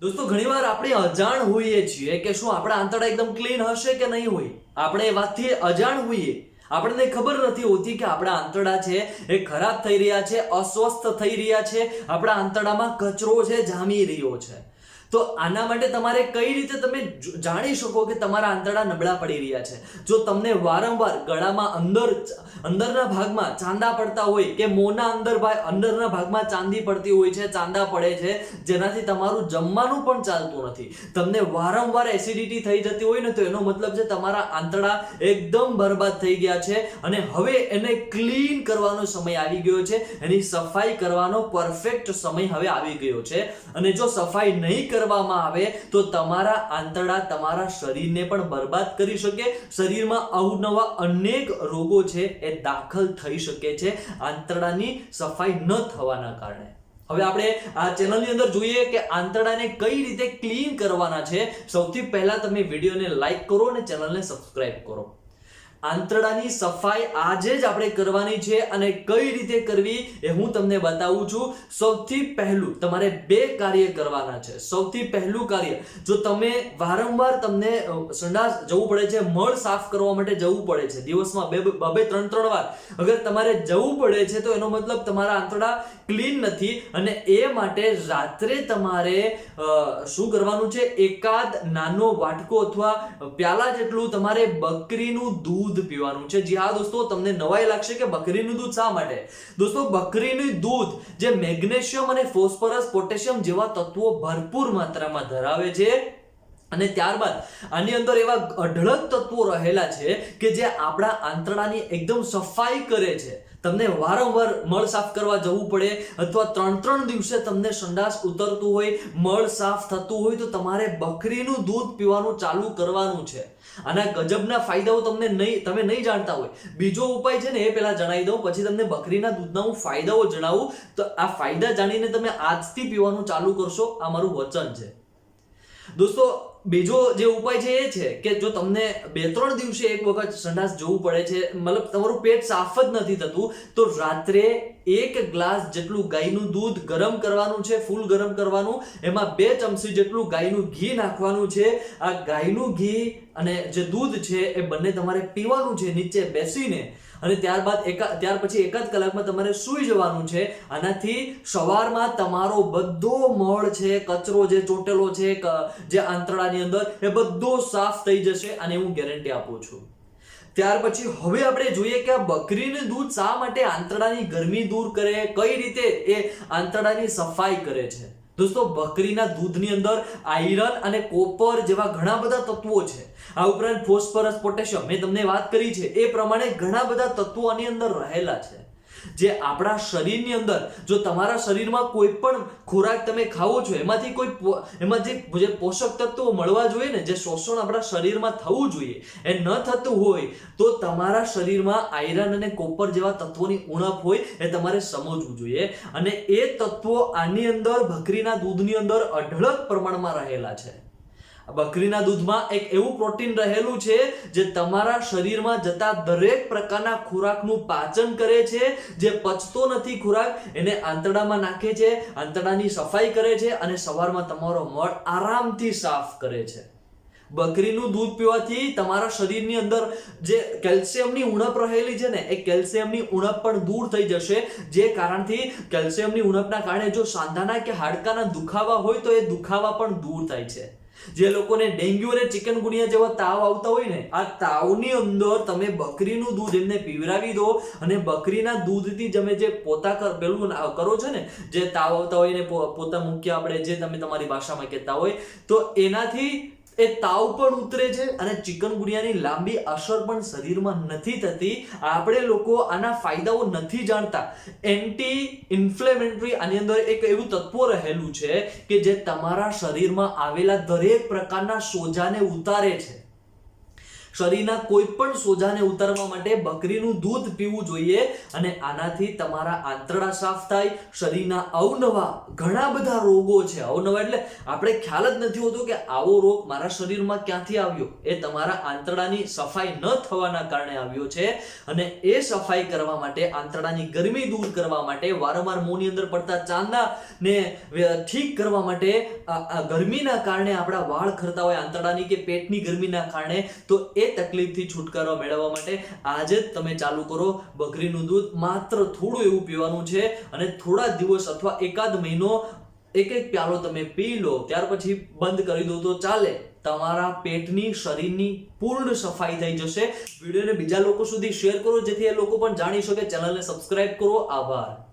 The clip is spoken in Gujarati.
દોસ્તો, ઘણીવાર આપણે અજાણ હોઈએ છીએ કે શું આપણા આંતરડા એકદમ ક્લીન હશે કે નહીં હોય? આપણે એ વાતથી અજાણ હોઈએ. આપણને ખબર નથી હોતી કે આપણા આંતરડા છે એ ખરાબ થઈ રહ્યા છે, અસ્વસ્થ થઈ રહ્યા છે. આપણા આંતરડામાં કચરો છે, જામી રહ્યો છે. તો આના માટે તમારે કઈ રીતે તમે જાણી શકો કે તમારા આંતરડા નબળા પડી રહ્યા છે? જો તમને વારંવાર ગળામાં અંદર અંદરના ભાગમાં ચાંદા પડતા હોય કે મોંના અંદર અંદરના ભાગમાં ચાંદી પડતી હોય છે, ચાંદા પડે છે, જેનાથી તમારું જમવાનું પણ ચાલતું નથી. તમને વારંવાર એસિડિટી થઈ જતી હોય ને તો એનો મતલબ છે તમારા આંતરડા એકદમ બરબાદ થઈ ગયા છે અને હવે એને ક્લીન કરવાનો સમય આવી ગયો છે. એની સફાઈ કરવાનો પરફેક્ટ સમય હવે આવી ગયો છે. અને જો સફાઈ નહીં કરવામાં આવે, તો તમારા આંતરડા તમારા શરીરને પણ બરબાદ કરી શકે. શરીરમાં અવનવા અનેક રોગો છે એ દાખલ થઈ શકે છે. આંતરડાની સફાઈ ન થવાના કારણે. હવે આપણે આ ચેનલની અંદર જોઈએ કે આંતરડાને કઈ રીતે ક્લીન કરવાના છે. સૌથી પહેલા તમે વિડીયોને લાઈક કરો અને ચેનલને સબસ્ક્રાઇબ કરો. આંતરડાની સફાઈ આજે જ આપણે કરવાની છે અને કઈ રીતે કરવી એ હું તમને બતાવું છું. સૌથી પહેલું તમારે બે કાર્ય કરવાના છે. સૌથી પહેલું કાર્ય, જો તમે વારંવાર તમને સંડાસ જવું પડે છે, મળ સાફ કરવા માટે જવું પડે છે, દિવસમાં બે બે ત્રણ ત્રણ વાર. અગર તમારે જવું પડે છે તો એનો મતલબ તમારા આંતરડા ક્લીન નથી અને એ માટે રાત્રે તમારે શું કરવાનું છે? એકાદ નાનો વાટકો અથવા પ્યાલા જેટલું તમારે બકરીનું દૂધ પીવાનું છે. જી હા દોસ્તો, તમને નવાઈ લાગશે કે બકરીનું દૂધ શા માટે? દોસ્તો, બકરીનું દૂધ જે મેગ્નેશિયમ અને ફોસ્ફરસ, પોટેશિયમ જેવા તત્વો ભરપૂર માત્રામાં ધરાવે છે. અને ત્યારબાદ આની અંદર એવા અઢળક તત્વો રહેલા છે કે જે આપણા આંતરડાની એકદમ સફાઈ કરે છે. તમને વારંવાર મળ સાફ કરવા જવું પડે અથવા ત્રણ ત્રણ દિવસે તમને સંડાસ ઉતરતું હોય, મળ સાફ થતું હોય તો તમારે બકરીનું દૂધ પીવાનું ચાલુ કરવાનું છે. આના ગજબના ફાયદાઓ તમને નહીં, તમે નહીં જાણતા હોય. બીજો ઉપાય છે ને એ પહેલાં જણાવી દઉં, પછી તમને બકરીના દૂધના હું ફાયદાઓ જણાવું. તો આ ફાયદા જાણીને તમે આજથી પીવાનું ચાલુ કરશો, આ મારું વચન છે. દોસ્તો બીજો જે ઉપાય છે એ છે કે જો તમને બે ત્રણ દિવસે એક વખત સંડાસ જવું પડે છે, મતલબ તમારું પેટ સાફ જ નથી થતું, તો રાત્રે એક ગ્લાસ જેટલું ગાયનું દૂધ ગરમ કરવાનું છે, ફૂલ ગરમ કરવાનું, એમાં બે ચમચી જેટલું ગાયનું ઘી નાખવાનું છે. આ ગાયનું ઘી અને જે દૂધ છે એ બંને તમારે પીવાનું છે, નીચે બેસીને. અને ત્યારબાદ એકા, ત્યાર પછી એકાદ કલાકમાં તમારે સૂઈ જવાનું છે. આનાથી સવારમાં તમારો બધો મળ છે, કચરો જે ચોટેલો છે જે જે આંતરડાની અંદર એ બધો સાફ થઈ જશે અને હું ગેરંટી આપું છું. ત્યાર પછી હવે આપણે જોઈએ કે આ બકરીનું દૂધ શા માટે આંતરડાની ગરમી દૂર કરે, કઈ રીતે એ આંતરડાની સફાઈ કરે છે? દોસ્તો, બકરીના દૂધની અંદર આયરન અને કોપર જેવા ઘણા બધા તત્વો છે. આ ઉપરાંત ફોસ્ફરસ, પોટેશિયમ, મેં તમને વાત કરી છે. એ પ્રમાણે ઘણા બધા તત્વો આની અંદર રહેલા છે. જે આપણા શરીરની અંદર, જો તમારા શરીરમાં કોઈ પણ ખોરાક તમે ખાવો છો, એમાંથી કોઈ એમાં જે પોષક તત્વો મળવા જોઈએ ને, જે શોષણ આપણા શરીરમાં થવું જોઈએ, એ ન થતું હોય, તો તમારા શરીરમાં આયરન અને કોપર જેવા તત્વોની ઉણપ હોય, એ તમારે સમજવું જોઈએ. અને એ તત્વો આની અંદર બકરીના દૂધની અંદર અઢળક પ્રમાણમાં રહેલા છે. બકરીના દૂધમાં એક એવું પ્રોટીન રહેલું છે જે તમારા શરીરમાં જતા દરેક પ્રકારના ખોરાકનું પાચન કરે છે, જે પચતો નથી ખોરાક, એને આંતરડામાં નાખે છે, આંતરડાની સફાઈ કરે છે અને સવારમાં તમારો મળ આરામથી સાફ કરે છે. બકરીનું દૂધ પીવાથી તમારા શરીરની અંદર જે કેલ્શિયમની ઉણપ રહેલી છે ને, એ કેલ્શિયમની ઉણપ પણ દૂર થઈ જશે, જે કારણથી કેલ્શિયમની ઉણપના કારણે જો સાંધાના કે હાડકાના દુખાવા હોય તો એ દુખાવા પણ દૂર થાય છે. જે લોકોને ડેન્ગ્યુ અને ચિકનગુનિયા જેવા તાવ આવતા હોય ને, આ તાવની અંદર તમે બકરીનું દૂધ એમને પીવડાવી દો અને બકરીના દૂધથી તમે જે પોતા પેલું કરો છો ને, જે તાવ આવતા હોય ને પોતા મૂક્યા આપણે જે તમે તમારી ભાષામાં કહેતા હોય, તો એનાથી એ તાવ પણ ઉતરે છે અને ચિકનગુનિયાની લાંબી અસર પણ શરીરમાં નથી થતી. આપણે લોકો આના ફાયદાઓ નથી જાણતા. એન્ટી ઇન્ફ્લેમેટરી આની અંદર એક એવું તત્વ રહેલું છે કે જે તમારા શરીરમાં આવેલા દરેક પ્રકારના સોજાને ઉતારે છે. શરીરના કોઈ પણ સોજાને ઉતારવા માટે બકરીનું દૂધ પીવું જોઈએ અને આનાથી તમારા આંતરડા સાફ થાય, શરીરના અવનવા ઘણા બધા રોગો છે. અવનવા એટલે આપણે ખ્યાલ જ નથી હોતો કે આવો રોગ મારા શરીરમાં ક્યાંથી આવ્યો? એ તમારા આંતરડાની સફાઈ ન થવાના કારણે આવ્યો છે અને એ સફાઈ કરવા માટે, આંતરડાની ગરમી દૂર કરવા માટે, વારંવાર મોંની અંદર પડતા ચાંદાને ઠીક કરવા માટે ગરમીના કારણે આપણા વાળ ખરતા હોય, આંતરડાની કે પેટની ગરમીના કારણે, તો એ તકલીફથી છુટકારો મેળવવા માટે આજે જ તમે ચાલુ કરો બકરીનું દૂધ. માત્ર થોડું એવું પીવાનું છે અને થોડા દિવસ અથવા એકાદ મહિનો એક એક પ્યાલો તમે પી લો, ત્યાર પછી બંધ કરી દો તો ચાલે. તમારા પેટની, શરીરની પૂર્ણ સફાઈ થઈ જશે. વિડીયોને બીજા લોકો સુધી શેર કરો જેથી એ લોકો પણ જાણી શકે. ચેનલને સબસ્ક્રાઇબ કરો. આભાર.